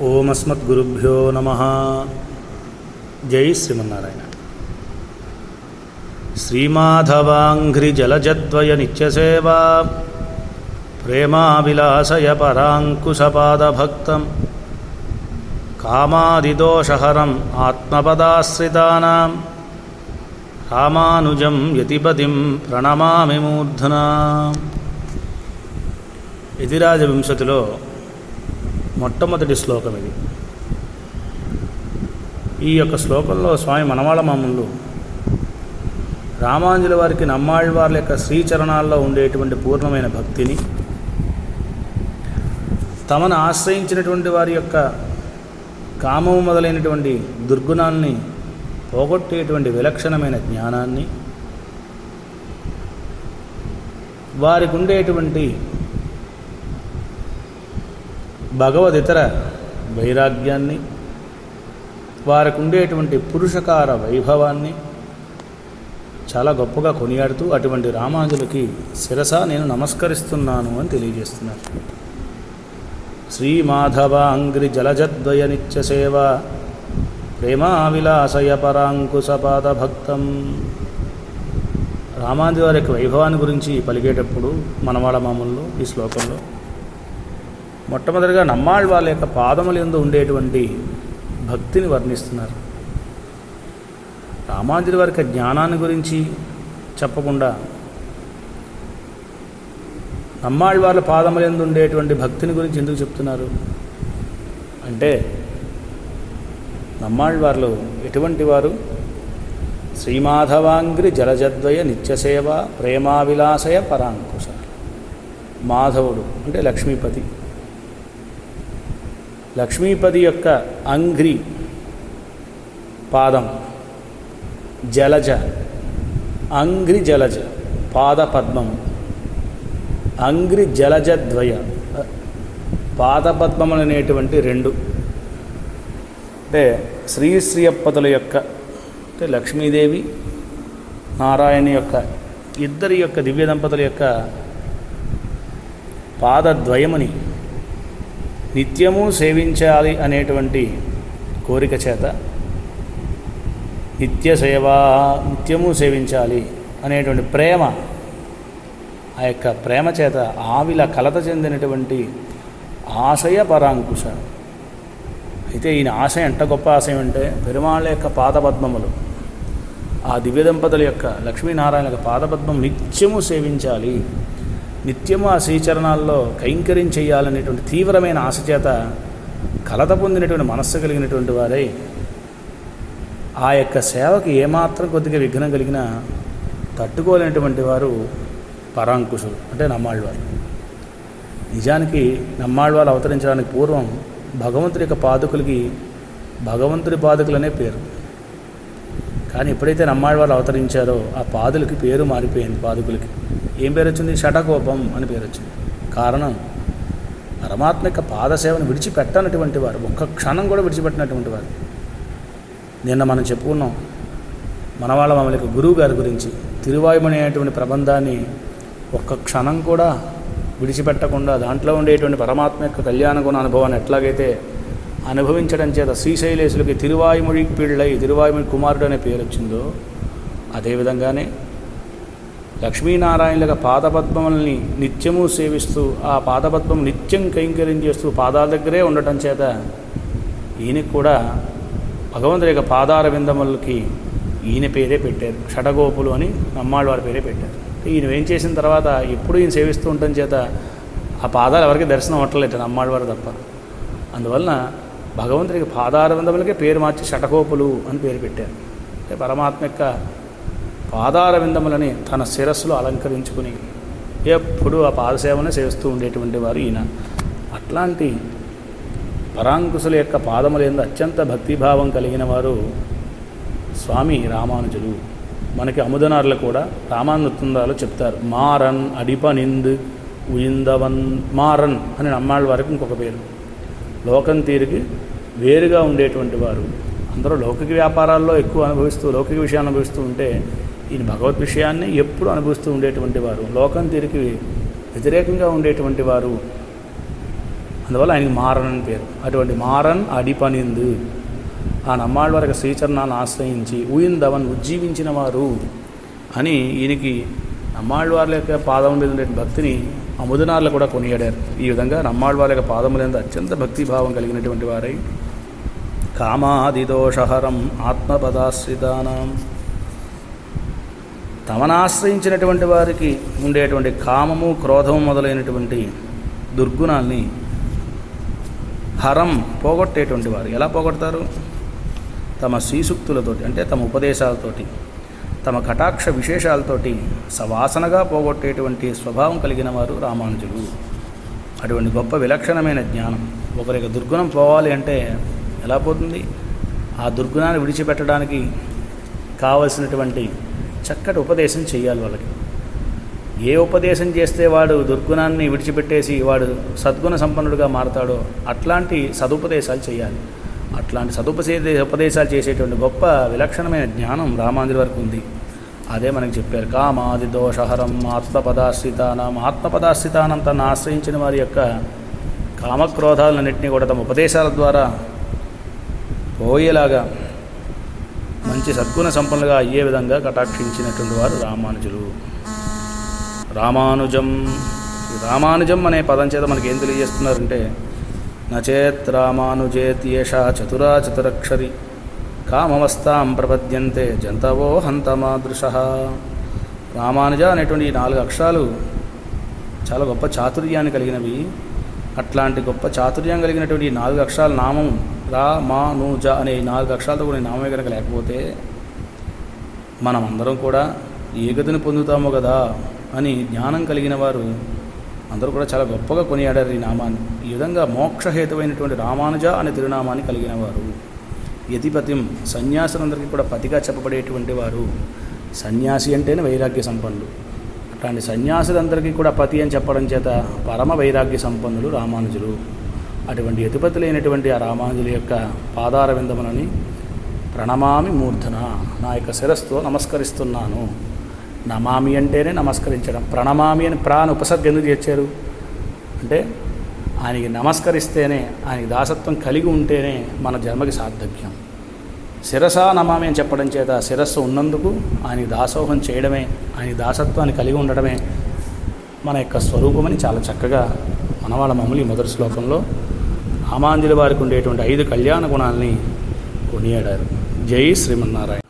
ఓం అస్మద్గురుభ్యో నమ. జై శ్రీమన్నారాయణ. శ్రీమాధవాంఘ్రిజలజద్వయ నిత్యసేవా ప్రేమావిలాసయ పరాంకుశపాదభక్తం కామాదిదోషహరం ఆత్మపదాశ్రితానాం రామానుజం యతిపతిం ప్రణమామి మూర్ధనా. యతిరాజ వింశతిలో మొట్టమొదటి శ్లోకం ఇది. ఈ యొక్క శ్లోకంలో స్వామి మనవాళ మామూలు రామాంజుల వారికి నమ్మాళ్ళవార్ల యొక్క శ్రీచరణాల్లో ఉండేటువంటి పూర్ణమైన భక్తిని తమను ఆశ్రయించినటువంటి వారి యొక్క కామము మొదలైనటువంటి దుర్గుణాన్ని పోగొట్టేటువంటి విలక్షణమైన జ్ఞానాన్ని వారికి ఉండేటువంటి భగవదితర వైరాగ్యాన్ని వారికి ఉండేటువంటి పురుషకార వైభవాన్ని చాలా గొప్పగా కొనియాడుతూ అటువంటి రామాంజులకి శిరస నేను నమస్కరిస్తున్నాను అని తెలియజేస్తున్నారు. శ్రీమాధవాంగ్రి జలజద్వయ నిత్య సేవ ప్రేమావిలాసయ పరాంకుశపాద భక్తం రామాంజు వారి యొక్క వైభవాన్ని గురించి పలికేటప్పుడు మనవాడ మామూల్లో ఈ శ్లోకంలో మొట్టమొదటిగా నమ్మాళ్ళ వాళ్ళ యొక్క పాదముల ఎందు ఉండేటువంటి భక్తిని వర్ణిస్తున్నారు. రామాంజుడి వారి జ్ఞానాన్ని గురించి చెప్పకుండా నమ్మాళ్ళ వాళ్ళ పాదముల ఎందు ఉండేటువంటి భక్తిని గురించి ఎందుకు చెప్తున్నారు? అంటే నమ్మాళ్ళ వారు ఎటువంటి వారు? శ్రీమాధవాంగ్రి జలజద్వయ నిత్యసేవ ప్రేమావిలాసయ పరాంకుశ. మాధవుడు అంటే లక్ష్మీపతి. లక్ష్మీపతి యొక్క అంగ్రి పాదం జలజ అంగ్రి జలజ పాద పద్మం అంగ్రి జలజ ద్వయ పాదపద్మములు అనేటువంటి రెండు. అంటే శ్రీ యొక్క అంటే లక్ష్మీదేవి నారాయణ యొక్క ఇద్దరి యొక్క దివ్య దంపతుల యొక్క పాదద్వయమని నిత్యము సేవించాలి అనేటువంటి కోరిక చేత నిత్య సేవ నిత్యము సేవించాలి అనేటువంటి ప్రేమ ఆ యొక్క ప్రేమ చేత ఆవిల కలత చెందినటువంటి ఆశయ పరాంకుశ. అయితే ఈయన ఆశయం ఎంత గొప్ప ఆశయం అంటే పెరుమాళ్ళ యొక్క పాదపద్మములు ఆ దివ్య దంపతుల యొక్క లక్ష్మీనారాయణ యొక్క పాదపద్మం నిత్యము సేవించాలి. నిత్యము ఆ శ్రీచరణాల్లో కైంకర్యం చేయాలనేటువంటి తీవ్రమైన ఆశ చేత కలత పొందినటువంటి మనస్సు కలిగినటువంటి వారై ఆ యొక్క సేవకి ఏమాత్రం కొద్దిగా విఘ్నం కలిగినా తట్టుకోలేనటువంటి వారు పరాంకుశులు అంటే నమ్మాళ్ళవారు. నిజానికి నమ్మాళ్ళవారు అవతరించడానికి పూర్వం భగవంతుడి యొక్క పాదుకులకి భగవంతుడి పాదుకులనే పేరు. కానీ ఎప్పుడైతే నమ్మాళ్ళవారు అవతరించారో ఆ పాదులకి పేరు మారిపోయింది పాదుకులకి. ఏం పేరు వచ్చింది షటకోపం అని పేరు వచ్చింది కారణం పరమాత్మ యొక్క పాదసేవను విడిచిపెట్టనటువంటి వారు ఒక్క క్షణం కూడా విడిచిపెట్టినటువంటి వారు. నిన్న మనం చెప్పుకున్నాం మన వాళ్ళ మమ్మల్ని గురువు గారి గురించి తిరువాయుమణి అనేటువంటి ప్రబంధాన్ని ఒక్క క్షణం కూడా విడిచిపెట్టకుండా దాంట్లో ఉండేటువంటి పరమాత్మ యొక్క కళ్యాణ గుణ అనుభవాన్ని ఎట్లాగైతే అనుభవించడం చేత శ్రీశైలేశులకి తిరువాయుమొഴി పిళ్ళై తిరువాయుమొഴి కుమారుడు అనే పేరు వచ్చిందో అదేవిధంగానే లక్ష్మీనారాయణుల పాదపద్మముల్ని నిత్యము సేవిస్తూ ఆ పాదపద్మం నిత్యం కైంకర్యం చేస్తూ పాదాల దగ్గరే ఉండటం చేత ఈయనకి కూడా భగవంతుడి యొక్క పాదార విందములకి ఈయన పేరే పెట్టారు. షటగోపులు అని నమ్మాళ్ళ వారి పేరే పెట్టారు. ఈయన ఏం చేసిన తర్వాత ఎప్పుడు ఈయన సేవిస్తూ ఉండటం చేత ఆ పాదాలు ఎవరికి దర్శనం అవ్వట్లేదు నమ్మాళ్ళ వారు తప్ప. అందువలన భగవంతుడికి పాదార విందములకే పేరు మార్చి షటకోపులు అని పేరు పెట్టారు. అంటే పరమాత్మ యొక్క పాదార విందములని తన శిరస్సులో అలంకరించుకుని ఎప్పుడు ఆ పాదసేవనే చేస్తూ ఉండేటువంటి వారు ఈయన. అట్లాంటి పరాంకుశుల యొక్క పాదములందు అత్యంత భక్తిభావం కలిగిన వారు స్వామి రామానుజులు. మనకి అముదనారులు కూడా రామానుతుందాలు చెప్తారు. మారన్ అడిపనింద్ ఉయిందవన్ మారన్ అని నమ్మాళ్ళ వారికి ఇంకొక పేరు. లోకం తీరికి వేరుగా ఉండేటువంటి వారు. అందరూ లౌకిక వ్యాపారాల్లో ఎక్కువ అనుభవిస్తూ లౌకిక విషయాన్ని అనుభవిస్తూ ఉంటే ఈయన భగవద్ విషయాన్ని ఎప్పుడు అనుభవిస్తూ ఉండేటువంటి వారు. లోకం తీరికి వ్యతిరేకంగా ఉండేటువంటి వారు. అందువల్ల ఆయనకి మారన్ అని పేరు. అటువంటి మారన్ అడిపనిందు. ఆ నమ్మాళ్ళ శ్రీచరణాన్ని ఆశ్రయించి ఊయిందవన్ ఉజ్జీవించిన వారు అని ఈయనకి నమ్మాళ్ళవార్ల యొక్క పాదం మీద ఉండే భక్తిని అముదనార్లు కూడా కొనియాడారు. ఈ విధంగా నమ్మాళ్ళవార్ల యొక్క పాదముల మీద అత్యంత భక్తిభావం కలిగినటువంటి వారై కామాదిదోషహరం ఆత్మపదాశ్రితానం. తమనాశ్రయించినటువంటి వారికి ఉండేటువంటి కామము క్రోధము మొదలైనటువంటి దుర్గుణాల్ని హరం పోగొట్టేటువంటి వారు. ఎలా పోగొడతారు? తమ శ్రీసూక్తులతోటి అంటే తమ ఉపదేశాలతోటి. తమ కటాక్ష విశేషాలతోటి సవాసనగా పోగొట్టేటువంటి స్వభావం కలిగిన వారు రామానుజులు. అటువంటి గొప్ప విలక్షణమైన జ్ఞానం. ఒకరికి దుర్గుణం పోవాలి అంటే ఎలా పోతుంది? ఆ దుర్గుణాన్ని విడిచిపెట్టడానికి కావలసినటువంటి చక్కటి ఉపదేశం చేయాలి వాళ్ళకి. ఏ ఉపదేశం చేస్తే వాడు దుర్గుణాన్ని విడిచిపెట్టేసి వాడు సద్గుణ సంపన్నుడిగా మారతాడో అట్లాంటి సదుపదేశాలు చేయాలి అట్లాంటి సదుపదే ఉపదేశాలు చేసేటువంటి గొప్ప విలక్షణమైన జ్ఞానం రామాంధ్రి వరకు ఉంది. అదే మనకి చెప్పారు. కామాది దోషహరం ఆత్మపదాశ్రితానం. ఆత్మపదాశ్రితానం తను ఆశ్రయించిన వారి యొక్క కామక్రోధాలన్నింటినీ కూడా తమ ఉపదేశాల ద్వారా పోయేలాగా మంచి సద్గుణ సంపన్నులుగా అయ్యే విధంగా కటాక్షించినటువంటి వారు రామానుజులు. రామానుజం. రామానుజం అనే పదం చేత మనకి ఏం తెలియజేస్తున్నారంటే నచేత్ రామానుజేత్ ఏషా చతురా చతురక్షరి కామవస్థాం ప్రపద్యంతే జంతవో హంతమాదృశ రామానుజ అనేటువంటి ఈ నాలుగు అక్షరాలు చాలా గొప్ప చాతుర్యాన్ని కలిగినవి. అట్లాంటి గొప్ప చాతుర్యం కలిగినటువంటి ఈ నాలుగు అక్షరాల నామం రా మా ను జ అనే ఈ నాలుగు అక్షరాలతో కూడా నామే నామమే కనుక లేకపోతే మనం అందరం కూడా ఏ గతిని పొందుతామో కదా అని జ్ఞానం కలిగిన వారు అందరూ కూడా చాలా గొప్పగా కొనియాడారు ఈ నామాన్ని. ఈ విధంగా మోక్షహేతువైనటువంటి రామానుజ అనే తిరునామాన్ని కలిగిన వారు యతిపతిం సన్యాసులందరికీ కూడా పతిగా చెప్పబడేటువంటి వారు సన్యాసి అంటేనే వైరాగ్య సంపన్నులు. అట్లాంటి సన్యాసులందరికీ కూడా పతి అని చెప్పడం చేత పరమ వైరాగ్య సంపన్నులు రామానుజులు. అటువంటి యతిపతి లేనటువంటి ఆ రామానుజుల యొక్క పాదార విందములని ప్రణమామి మూర్ధన నా యొక్క శిరస్సుతో నమస్కరిస్తున్నాను. నమామి అంటేనే నమస్కరించడం. ప్రణమామి అని ప్రాణ ఉపసర్గ ఎందుకు చేర్చారు? అంటే ఆయనకి నమస్కరిస్తేనే ఆయనకి దాసత్వం కలిగి ఉంటేనే మన జన్మకి సార్థక్యం. శిరసా నమామి అని చెప్పడం చేత శిరస్సు ఉన్నందుకు ఆయనకి దాసోహం చేయడమే ఆయన దాసత్వాన్ని కలిగి ఉండడమే మన యొక్క స్వరూపమని చాలా చక్కగా మనవాళ్ళ మమ్మల్ని మొదటి శ్లోకంలో రామాంజలి వారికి ఉండేటువంటి ఐదు కళ్యాణ గుణాలని కొనియాడారు. జై శ్రీమన్నారాయణ.